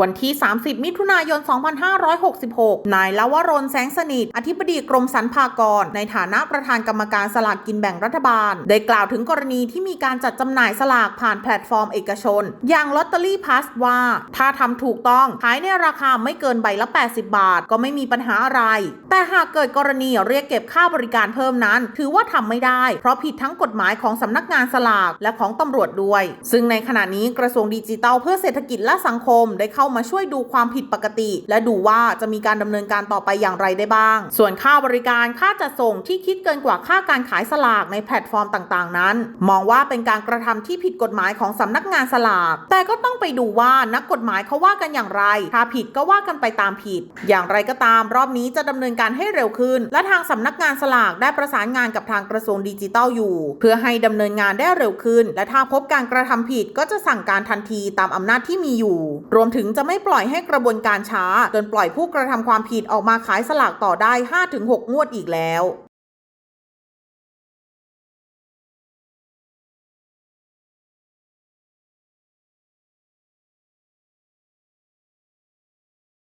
วันที่ 30 มิถุนายน 2566 นายลวรนแสงสนิท อธิบดีกรมสรรพากร ในฐานะประธานกรรมการสลากกินแบ่งรัฐบาล ได้กล่าวถึงกรณีที่มีการจัดจำหน่ายสลากผ่านแพลตฟอร์มเอกชน อย่างลอตเตอรี่พัสว่า ถ้าทำถูกต้อง ขายในราคาไม่เกินใบละ 80 บาท ก็ไม่มีปัญหาอะไร แต่หากเกิดกรณีเรียกเก็บค่าบริการเพิ่มนั้น ถือว่าทำไม่ได้ เพราะผิดทั้งกฎหมายของสำนักงานสลากและของตำรวจด้วย ซึ่งในขณะนี้กระทรวงดิจิทัลเพื่อเศรษฐกิจและสังคมได้เข้าข้ามาช่วยดูความผิดปกติ และดูว่าจะมีการดำเนินการต่อไปอย่างไรได้บ้าง ส่วนค่าบริการค่าจัดส่งที่คิดเกินกว่าค่าการขายสลากในแพลตฟอร์มต่างๆ นั้น มองว่าเป็นการกระทำที่ผิดกฎหมายของสำนักงานสลาก แต่ก็ต้องไปดูว่านักกฎหมายเขาว่ากันอย่างไร ถ้าผิดก็ว่ากันไปตามผิด อย่างไรก็ตาม รอบนี้จะดำเนินการให้เร็วขึ้น และทางสำนักงานสลากได้ประสานงานกับทางกระทรวงดิจิทัลอยู่ เพื่อให้ดำเนินงานได้เร็วขึ้น และถ้าพบการกระทำผิดก็จะสั่งการทันทีตามอำนาจที่มีอยู่ รวมถึงจะไม่ปล่อยให้กระบวนการช้าจนปล่อยผู้กระทำความผิดออกมาขายสลากต่อได้ 5-6 งวดอีกแล้ว